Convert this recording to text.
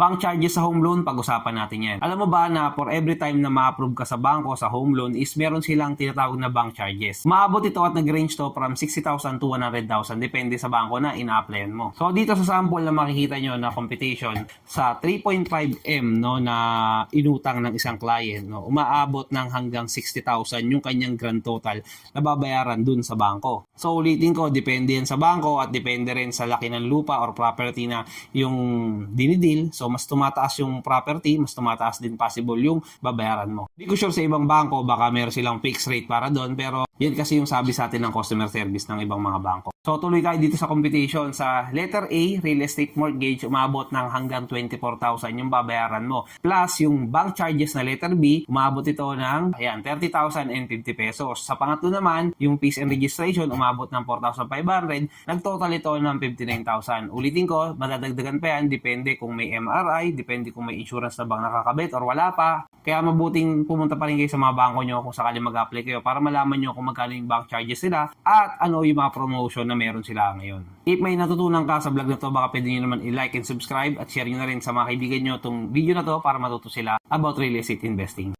Bank charges sa home loan, pag-usapan natin yan. Alam mo ba na for every time na ma-approve ka sa bangko sa home loan is meron silang tinatawag na bank charges. Maabot ito at nag-range to from 60,000 to 100,000 depende sa bangko na ina-applyan mo. So dito sa sample na makikita nyo na computation sa 3.5M no na inutang ng isang client no umaabot ng hanggang 60,000 yung kanyang grand total na babayaran dun sa bangko. So ulitin ko depende yan sa bangko at depende rin sa laki ng lupa or property na yung dinidil. So mas tumataas yung property, mas tumataas din possible yung babayaran mo. Hindi ko sure sa ibang bangko baka meron silang fixed rate para doon pero yan kasi yung sabi sa atin ng customer service ng ibang mga bangko. So tuloy tayo dito sa computation. Sa letter A, real estate mortgage, umabot ng hanggang 24,000 yung babayaran mo. Plus yung bank charges na letter B, umabot ito ng ayan, 30,050 pesos. Sa pangatlo naman, yung fees and registration, umabot ng 4,500. Nagtotal ito ng 59,000. Ulitin ko, madadagdagan pa yan. Depende kung may MRI, depende kung may insurance na bang nakakabit or wala pa. Kaya mabuting pumunta pa rin kayo sa mga bangko nyo kung sakali mag-apply kayo para malaman nyo kung magkano yung bank charges nila at ano yung mga promotion na meron sila ngayon. If may natutunan ka sa vlog na to, baka pwede nyo naman i-like and subscribe at share nyo na rin sa mga kaibigan nyo itong video na to para matuto sila about real estate investing.